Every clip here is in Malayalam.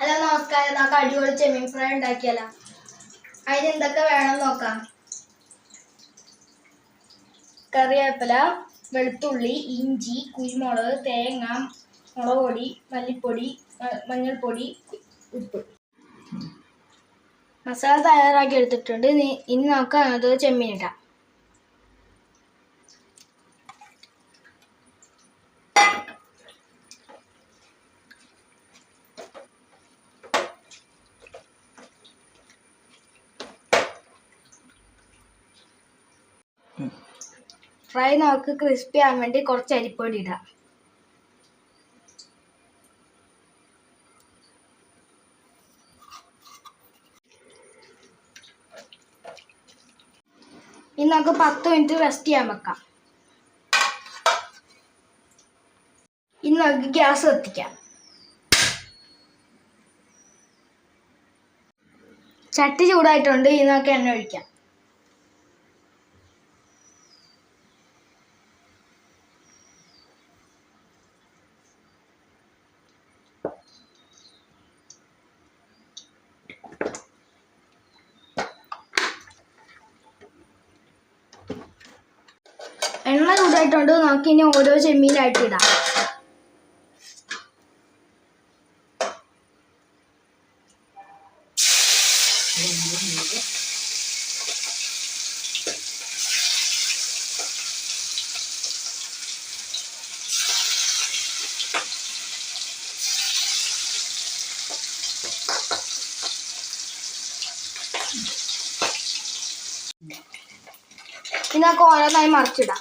ഹലോ നമസ്കാരം. നമുക്ക് അടിപൊളി ചെമ്മീൻ ഫ്രൈ ഉണ്ടാക്കിയാലോ അതിന് എന്തൊക്കെ വേണം നോക്കാം. കറിവേപ്പില വെളുത്തുള്ളി ഇഞ്ചി കുരുമുളക് തേങ്ങ മുളക് പൊടി മല്ലിപ്പൊടി മഞ്ഞൾപ്പൊടി ഉപ്പ്. മസാല തയ്യാറാക്കി എടുത്തിട്ടുണ്ട്. ഇനി- നമുക്ക് അതിനകത്ത് ചെമ്മീൻ ഇടാം. ഫ്രൈ നമുക്ക് ക്രിസ്പി ആവാൻ വേണ്ടി കുറച്ച് അരിപ്പൊടി ഇടാം. ഇനി നമുക്ക് പത്ത് മിനിറ്റ് റെസ്റ്റ് ചെയ്യാൻ വെക്കാം. ഇനി നമുക്ക് ഗ്യാസ് കത്തിക്കാം. ചട്ടി ചൂടായിട്ടുണ്ട് ഇനി നമുക്ക് എണ്ണ ഒഴിക്കാം. എണ്ണ ചൂടായിട്ടുണ്ട് നമുക്ക് ഇനി ഓരോ ചെമ്മീനായിട്ട് ഇടാം. ഇനി നമുക്ക് ഓരോന്നായി മറിച്ചിടാം.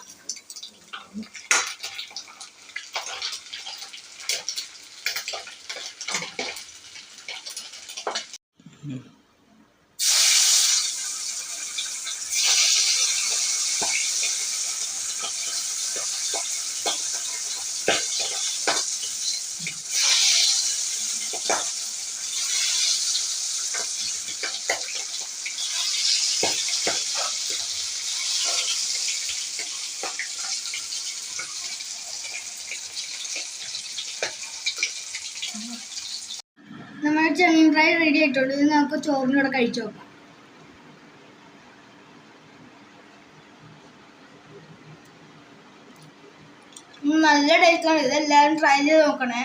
হুম ചെമ്മീൻ ഫ്രൈ റെഡി ആയിട്ടുണ്ട്. ഇത് നമുക്ക് ചോറിനൂടെ കഴിച്ചു നോക്കാം. നല്ല ടേസ്റ്റാണ് ഇത് എല്ലാവരും ട്രൈ ചെയ്ത് നോക്കണേ.